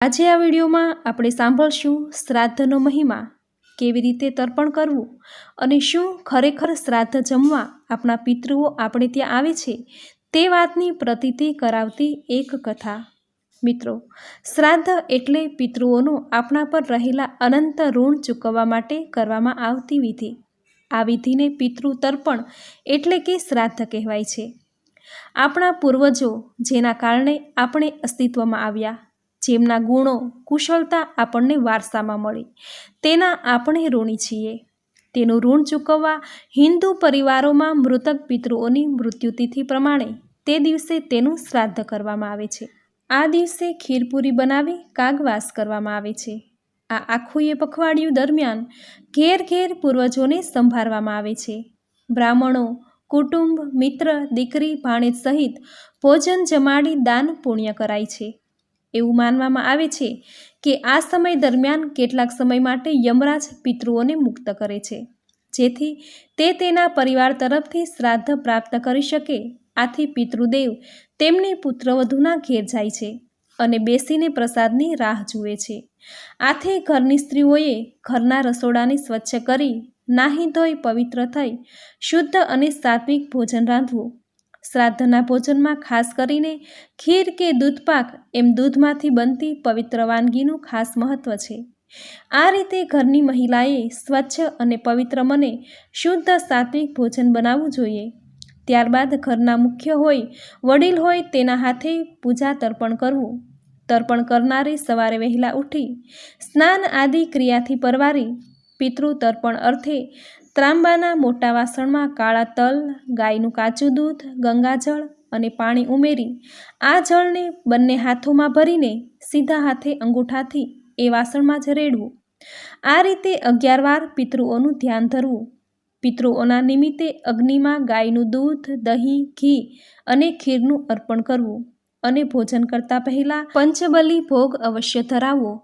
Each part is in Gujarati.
આજે આ વિડીયોમાં આપણે સાંભળશું શ્રાદ્ધનો મહિમા, કેવી રીતે તર્પણ કરવું અને શું ખરેખર શ્રાદ્ધ જમવા આપણા પિતૃઓ આપણે ત્યાં આવે છે તે વાતની પ્રતીતિ કરાવતી એક કથા. મિત્રો, શ્રાદ્ધ એટલે પિતૃઓનું આપણા પર રહેલા અનંત ઋણ ચૂકવવા માટે કરવામાં આવતી વિધિ. આ વિધિને પિતૃ તર્પણ એટલે કે શ્રાદ્ધ કહેવાય છે. આપણા પૂર્વજો જેના કારણે આપણે અસ્તિત્વમાં આવ્યા જેમના ગુણો, કુશળતા આપણને વારસામાં મળી. તેના આપણે ઋણી છીએ. તેનું ઋણ ચૂકવવા હિન્દુ પરિવારોમાં મૃતક પિતૃઓની મૃત્યુતિથિ પ્રમાણે તે દિવસે તેનું શ્રાદ્ધ કરવામાં આવે છે. આ દિવસે ખીરપુરી બનાવી કાગવાસ કરવામાં આવે છે. આ આખું એ પખવાડિયું દરમિયાન ઘેર ઘેર પૂર્વજોને સંભાળવામાં આવે છે. બ્રાહ્મણો, કુટુંબ, મિત્ર, દીકરી, ભાણેજ સહિત ભોજન જમાડી દાન પુણ્ય કરાય છે. એવું માનવામાં આવે છે કે આ સમય દરમિયાન કેટલાક સમય માટે યમરાજ પિતૃઓને મુક્ત કરે છે. જેથી તે તેના પરિવાર તરફથી શ્રાદ્ધ પ્રાપ્ત કરી શકે. આથી પિતૃદેવ તેમની પુત્રવધૂના ઘેર જાય છે અને બેસીને પ્રસાદની રાહ જુએ છે. આથી ઘરની સ્ત્રીઓએ ઘરના રસોડાને સ્વચ્છ કરી, નાહી ધોઈ, પવિત્ર થઈ, શુદ્ધ અને સાત્વિક ભોજન રાંધવું શ્રાદ્ધના ભોજનમાં ખાસ કરીને ખીર કે દૂધપાક એમ દૂધમાંથી બનતી પવિત્ર વાનગીનું ખાસ મહત્ત્વ છે. આ રીતે ઘરની મહિલાએ સ્વચ્છ અને પવિત્ર મને શુદ્ધ સાત્વિક ભોજન બનાવવું જોઈએ. ત્યારબાદ ઘરના મુખ્ય હોય, વડીલ હોય તેના હાથે પૂજા તર્પણ કરવું. તર્પણ કરનારે સવારે વહેલા ઉઠી, સ્નાન આદિ ક્રિયાથી પરવારી, પિતૃ તર્પણ અર્થે ત્રાંબાના મોટા વાસણમાં કાળા તલ, ગાયનું કાચું દૂધ, ગંગાજળ અને પાણી ઉમેરી, આ જળને બંને હાથોમાં ભરીને સીધા હાથે અંગૂઠાથી એ વાસણમાં જ રેડવું. આ રીતે અગિયાર વાર પિતૃઓનું ધ્યાન ધરવું. પિતૃઓના નિમિત્તે અગ્નિમાં ગાયનું દૂધ, દહીં, ઘી અને ખીરનું અર્પણ કરવું અને ભોજન કરતા પહેલાં પંચબલી ભોગ અવશ્ય ધરાવવો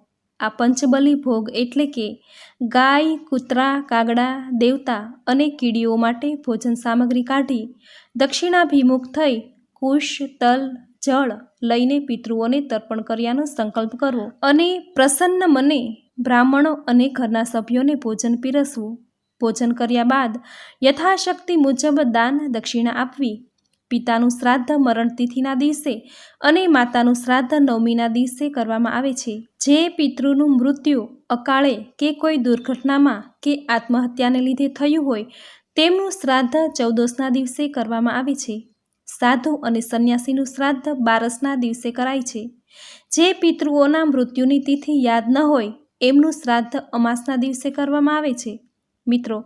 આ પંચબલી ભોગ એટલે કે ગાય, કૂતરા, કાગડા, દેવતા અને કીડીઓ માટે ભોજન સામગ્રી કાઢી દક્ષિણાભિમુખ થઈ કુશ, તલ, જળ લઈને પિતૃઓને તર્પણ કર્યાનો સંકલ્પ કરવો અને પ્રસન્ન મને બ્રાહ્મણો અને ઘરના સભ્યોને ભોજન પીરસવું. ભોજન કર્યા બાદ યથાશક્તિ મુજબ દાન દક્ષિણા આપવી. પિતાનું શ્રાદ્ધ મરણતિથિના દિવસે અને માતાનું શ્રાદ્ધ નવમીના દિવસે કરવામાં આવે છે. જે પિતૃનું મૃત્યુ અકાળે કે કોઈ દુર્ઘટનામાં કે આત્મહત્યાને લીધે થયું હોય, તેમનું શ્રાદ્ધ ચૌદસના દિવસે કરવામાં આવે છે. સાધુ અને સંન્યાસીનું શ્રાદ્ધ બારસના દિવસે કરાય છે. જે પિતૃઓના મૃત્યુની તિથિ યાદ ન હોય, એમનું શ્રાદ્ધ અમાસના દિવસે કરવામાં આવે છે. મિત્રો,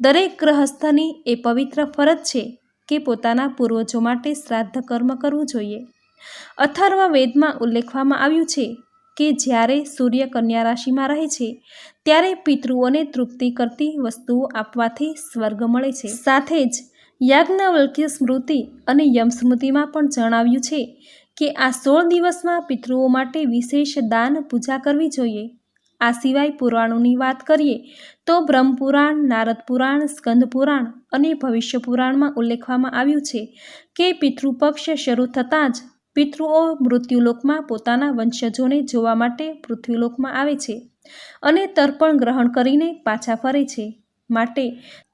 દરેક ગ્રહસ્થની એ પવિત્ર ફરજ છે કે પોતાના પૂર્વજો માટે શ્રાદ્ધ કર્મ કરવું જોઈએ. અથર્વ વેદમાં ઉલ્લેખવામાં આવ્યું છે કે જ્યારે સૂર્ય કન્યા રાશિમાં રહે છે, ત્યારે પિતૃઓને તૃપ્તિ કરતી વસ્તુઓ આપવાથી સ્વર્ગ મળે છે. સાથે જ યાજ્ઞવલ્ક્ય સ્મૃતિ અને યમસ્મૃતિમાં પણ જણાવ્યું છે કે આ સોળ દિવસમાં પિતૃઓ માટે વિશેષ દાન પૂજા કરવી જોઈએ. આ સિવાય પુરાણોની વાત કરીએ, તો બ્રહ્મપુરાણ નારદ પુરાણ, સ્કંદ પુરાણ અને ભવિષ્ય પુરાણમાં ઉલ્લેખવામાં આવ્યું છે કે પિતૃપક્ષ શરૂ થતાં જ પિતૃઓ મૃત્યુલોકમાં પોતાના વંશજોને જોવા માટે પૃથ્વીલોકમાં આવે છે અને તર્પણ ગ્રહણ કરીને પાછા ફરે છે. માટે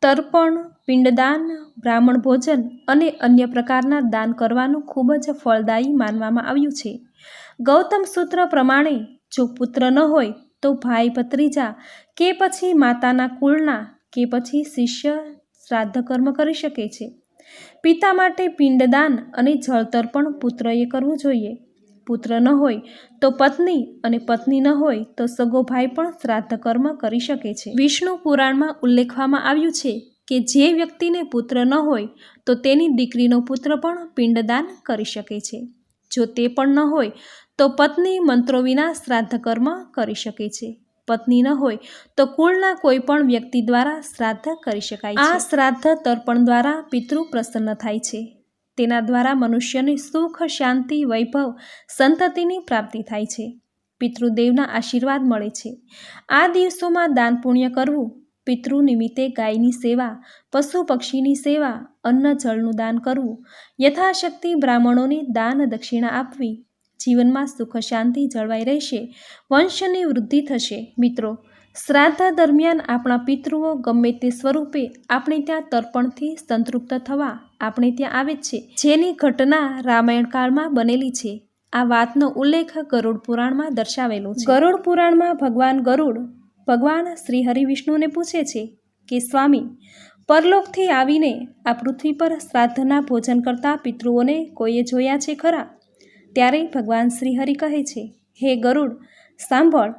તર્પણ, પિંડદાન, બ્રાહ્મણ ભોજન અને અન્ય પ્રકારના દાન કરવાનું ખૂબ જ ફળદાયી માનવામાં આવ્યું છે. ગૌતમ સૂત્ર પ્રમાણે જો પુત્ર ન હોય તો ભાઈ ભત્રીજા, કે પછી માતાના કુળના, કે પછી શિષ્ય શ્રાદ્ધ કર્મ કરી શકે છે. પિતા માટે પિંડદાન અને જળતર પણ પુત્રએ કરવું જોઈએ. પુત્ર ન હોય તો પત્ની અને પત્ની ન હોય તો સગો ભાઈ પણ શ્રાદ્ધ કર્મ કરી શકે છે. વિષ્ણુ પુરાણમાં ઉલ્લેખવામાં આવ્યું છે કે જે વ્યક્તિને પુત્ર ન હોય તો તેની દીકરીનો પુત્ર પણ પિંડદાન કરી શકે છે. જો તે પણ ન હોય, તો પત્ની મંત્રો વિના શ્રાદ્ધ કર્મ કરી શકે છે. પત્ની ન હોય, તો કુળના કોઈ પણ વ્યક્તિ દ્વારા શ્રાદ્ધ કરી શકાય આ શ્રાદ્ધ તર્પણ દ્વારા પિતૃ પ્રસન્ન થાય છે. તેના દ્વારા મનુષ્યને સુખ, શાંતિ, વૈભવ, સંતતિની પ્રાપ્તિ થાય છે. પિતૃદેવના આશીર્વાદ મળે છે. આ દિવસોમાં દાન પુણ્ય કરવું પિતૃ નિમિત્તે ગાયની સેવા, પશુ પક્ષીની સેવા, અન્ન જળનું દાન કરવું. યથાશક્તિ બ્રાહ્મણોને દાન દક્ષિણા આપવી. જીવનમાં સુખ શાંતિ જળવાઈ રહેશે. વંશની વૃદ્ધિ થશે. મિત્રો, શ્રાદ્ધ દરમિયાન આપણા પિતૃઓ ગમે તે સ્વરૂપે આપણે ત્યાં તર્પણથી સંતૃપ્ત થવા આપણે ત્યાં આવે છે. જેની ઘટના રામાયણ કાળમાં બનેલી છે. આ વાતનો ઉલ્લેખ ગરુડ પુરાણમાં દર્શાવેલો છે. ગરુડ પુરાણમાં ભગવાન ગરુડ ભગવાન શ્રી હરિવિષ્ણુને પૂછે છે કે, સ્વામી, પરલોકથી આવીને આ પૃથ્વી પર શ્રાદ્ધના ભોજન કરતા પિતૃઓને કોઈએ જોયા છે ખરા? ત્યારે ભગવાન શ્રીહરિ કહે છે, હે ગરુડ, સાંભળ.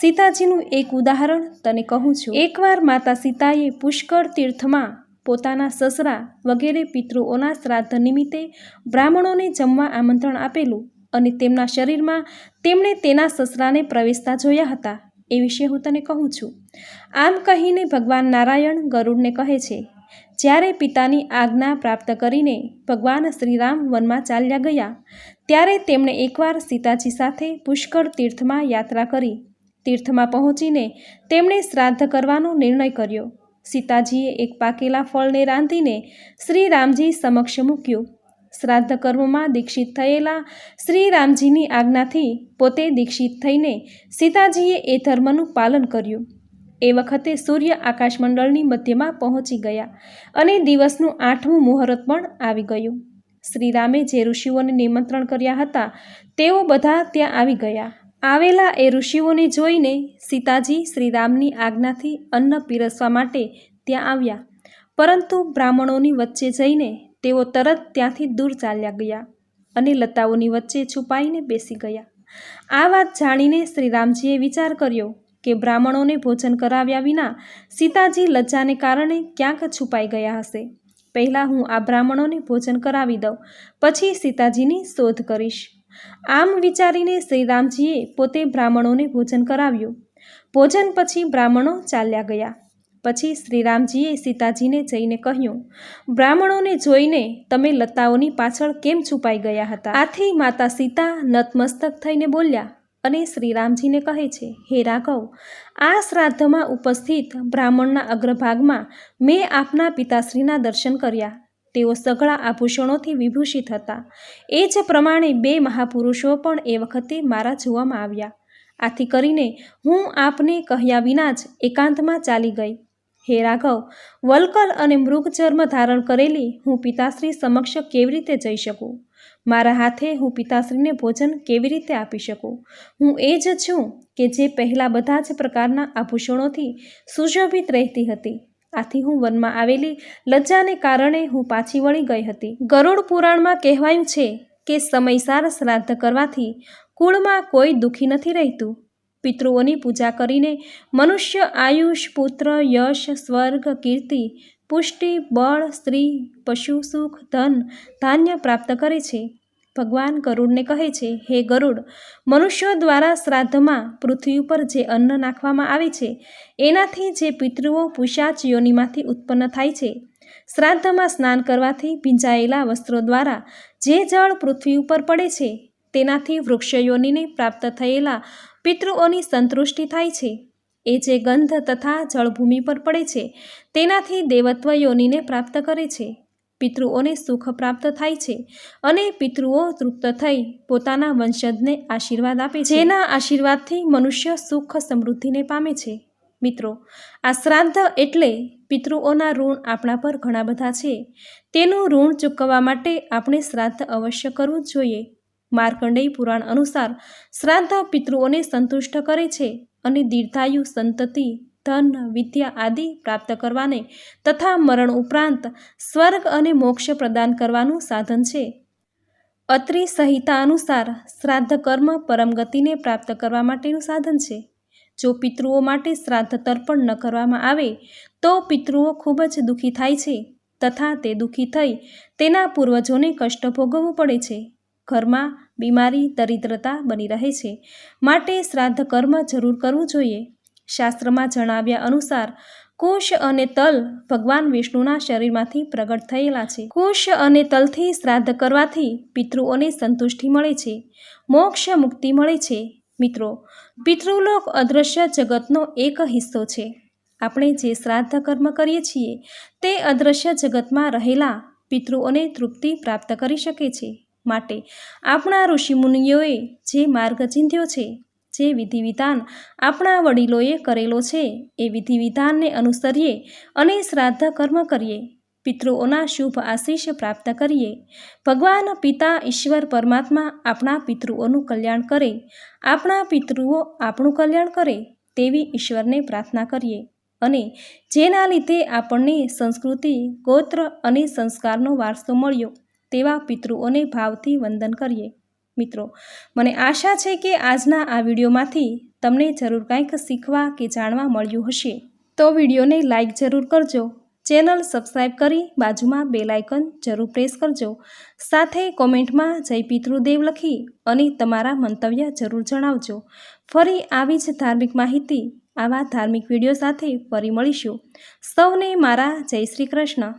સીતાજીનું એક ઉદાહરણ તને કહું છું. એકવાર માતા સીતાએ પુષ્કળ તીર્થમાં પોતાના સસરા વગેરે પિતૃઓના શ્રાદ્ધ નિમિત્તે બ્રાહ્મણોને જમવા આમંત્રણ આપેલું અને તેમના શરીરમાં તેમણે તેના સસરાને પ્રવેશતા જોયા હતા. એ વિશે હું તને કહું છું. આમ કહીને ભગવાન નારાયણ ગરુડને કહે છે, જ્યારે પિતાની આજ્ઞા પ્રાપ્ત કરીને ભગવાન શ્રીરામ વનમાં ચાલ્યા ગયા, ત્યારે તેમણે એકવાર સીતાજી સાથે પુષ્કળ તીર્થમાં યાત્રા કરી. તીર્થમાં પહોંચીને તેમણે શ્રાદ્ધ કરવાનો નિર્ણય કર્યો. સીતાજીએ એક પાકેલા ફળને રાંધીને શ્રી રામજી સમક્ષ મૂક્યું. શ્રાદ્ધ કર્મમાં દીક્ષિત થયેલા શ્રી રામજીની આજ્ઞાથી પોતે દીક્ષિત થઈને સીતાજીએ એ ધર્મનું પાલન કર્યું. એ વખતે સૂર્ય આકાશમંડળની મધ્યમાં પહોંચી ગયા અને દિવસનું આઠમું મુહૂર્ત પણ આવી ગયું. શ્રીરામે જે ઋષિઓને નિમંત્રણ કર્યા હતા, તેઓ બધા ત્યાં આવી ગયા. આવેલા એ ઋષિઓને જોઈને સીતાજી શ્રીરામની આજ્ઞાથી અન્ન પીરસવા માટે ત્યાં આવ્યા. પરંતુ બ્રાહ્મણોની વચ્ચે જઈને તેઓ તરત ત્યાંથી દૂર ચાલ્યા ગયા અને લતાઓની વચ્ચે છુપાઈને બેસી ગયા. આ વાત જાણીને શ્રીરામજીએ વિચાર કર્યો કે બ્રાહ્મણોને ભોજન કરાવ્યા વિના સીતાજી લજ્જાને કારણે ક્યાંક છુપાઈ ગયા હશે. પહેલાં હું આ બ્રાહ્મણોને ભોજન કરાવી દઉં, પછી સીતાજીની શોધ કરીશ. આમ વિચારીને શ્રીરામજીએ પોતે બ્રાહ્મણોને ભોજન કરાવ્યું. ભોજન પછી બ્રાહ્મણો ચાલ્યા ગયા. પછી શ્રીરામજીએ સીતાજીને જઈને કહ્યું, બ્રાહ્મણોને જોઈને તમે લતાઓની પાછળ કેમ છુપાઈ ગયા હતા? આથી માતા સીતા નતમસ્તક થઈને બોલ્યા અને શ્રીરામજીને કહે છે, હે રાઘવ, આ શ્રાદ્ધમાં ઉપસ્થિત બ્રાહ્મણના અગ્રભાગમાં મેં આપના પિતાશ્રીના દર્શન કર્યા. તેઓ સઘળા આભૂષણોથી વિભૂષિત હતા. એ જ પ્રમાણે બે મહાપુરુષો પણ એ વખતે મારા જોવામાં આવ્યા. આથી કરીને હું આપને કહ્યા વિના જ એકાંતમાં ચાલી ગઈ. હે રાઘવ વલકલ અને મૃગચર્મ ધારણ કરેલી હું પિતાશ્રી સમક્ષ કેવી રીતે જઈ શકું? મારા હાથે હું પિતાશ્રીને ભોજન કેવી રીતે આપી શકું? હું એ જ છું કે જે પહેલાં બધા જ પ્રકારના આભૂષણોથી સુશોભિત રહેતી હતી. આથી હું વનમાં આવેલી લજ્જાને કારણે હું પાછી વળી ગઈ હતી. ગરુડ પુરાણમાં કહેવાયું છે કે સમયસાર શ્રાદ્ધ કરવાથી કુળમાં કોઈ દુઃખી નથી રહેતું. પિતૃઓની પૂજા કરીને મનુષ્ય આયુષ, પુત્ર, યશ, સ્વર્ગ, કીર્તિ, પુષ્ટિ, બળ, સ્ત્રી, પશુ, સુખ, ધન, ધાન્ય પ્રાપ્ત કરે છે. ભગવાન ગરુડને કહે છે, હે ગરુડ, મનુષ્યો દ્વારા શ્રાદ્ધમાં પૃથ્વી ઉપર જે અન્ન નાખવામાં આવે છે, એનાથી જે પિતૃઓ પુષાચ યોનિમાંથી ઉત્પન્ન થાય છે, શ્રાદ્ધમાં સ્નાન કરવાથી ભીંજાયેલા વસ્ત્રો દ્વારા જે જળ પૃથ્વી ઉપર પડે છે, તેનાથી વૃક્ષયોનીને પ્રાપ્ત થયેલા પિતૃઓની સંતુષ્ટિ થાય છે. એ જે ગંધ તથા જળભૂમિ પર પડે છે, તેનાથી દેવત્વ યોનિને પ્રાપ્ત કરે છે. પિતૃઓને સુખ પ્રાપ્ત થાય છે અને પિતૃઓ તૃપ્ત થઈ પોતાના વંશજને આશીર્વાદ આપે છે. જેના આશીર્વાદથી મનુષ્ય સુખ સમૃદ્ધિને પામે છે. મિત્રો, આ શ્રાદ્ધ એટલે પિતૃઓના ઋણ આપણા પર ઘણા બધા છે. તેનું ઋણ ચૂકવવા માટે આપણે શ્રાદ્ધ અવશ્ય કરવું જોઈએ. માર્કંડેય પુરાણ અનુસાર શ્રાદ્ધ પિતૃઓને સંતુષ્ટ કરે છે અને દીર્ઘાયુ, સંતતિ, ધન, વિદ્યા આદિ પ્રાપ્ત કરવાને તથા મરણ ઉપરાંત સ્વર્ગ અને મોક્ષ પ્રદાન કરવાનું સાધન છે. અત્રિ સંહિતા અનુસાર શ્રાદ્ધ કર્મ પરમ ગતિને પ્રાપ્ત કરવા માટેનું સાધન છે. જો પિતૃઓ માટે શ્રાદ્ધ તર્પણ ન કરવામાં આવે, તો પિતૃઓ ખૂબ જ દુઃખી થાય છે તથા તે દુઃખી થઈ તેના પૂર્વજોને કષ્ટ ભોગવવું પડે છે. ઘરમાં બીમારી, દરિદ્રતા બની રહે છે. માટે શ્રાદ્ધ કર્મ જરૂર કરવું જોઈએ. શાસ્ત્રમાં જણાવ્યા અનુસાર કુશ અને તલ ભગવાન વિષ્ણુના શરીરમાંથી પ્રગટ થયેલા છે. કુશ અને તલથી શ્રાદ્ધ કરવાથી પિતૃઓને સંતુષ્ટિ મળે છે. મોક્ષ મુક્તિ મળે છે. મિત્રો, પિતૃલોક અદૃશ્ય જગતનો એક હિસ્સો છે. આપણે જે શ્રાદ્ધ કર્મ કરીએ છીએ, તે અદૃશ્ય જગતમાં રહેલા પિતૃઓને તૃપ્તિ પ્રાપ્ત કરી શકે છે. માટે. આપણા ઋષિમુનિઓએ જે માર્ગ ચિંધ્યો છે, જે વિધિ વિધાન આપણા વડીલોએ કરેલો છે, એ વિધિ વિધાનને અનુસરીએ અને શ્રાદ્ધ કર્મ કરીએ. પિતૃઓના શુભ આશીષ પ્રાપ્ત કરીએ. ભગવાન પિતા ઈશ્વર પરમાત્મા આપણા પિતૃઓનું કલ્યાણ કરે. આપણા પિતૃઓ આપણું કલ્યાણ કરે તેવી ઈશ્વરને પ્રાર્થના કરીએ. અને જેના લીધે આપણને સંસ્કૃતિ, ગોત્ર અને સંસ્કારનો વારસો મળ્યો. તેવા પિતૃઓને ભાવથી વંદન કરીએ. મિત્રો, મને આશા છે કે આજના આ વિડીયોમાંથી તમને જરૂર કંઈક શીખવા કે જાણવા મળ્યું હશે. તો વિડીયોને લાઇક જરૂર કરજો. ચેનલ સબસ્ક્રાઈબ કરી બાજુમાં બેલાયકન જરૂર પ્રેસ કરજો. સાથે કોમેન્ટમાં જય પિતૃદેવ લખી અને તમારા મંતવ્ય જરૂર જણાવજો. ફરી આવી જ ધાર્મિક માહિતી, આવા ધાર્મિક વીડિયો સાથે ફરી મળીશું. સૌને મારા જય શ્રી કૃષ્ણ.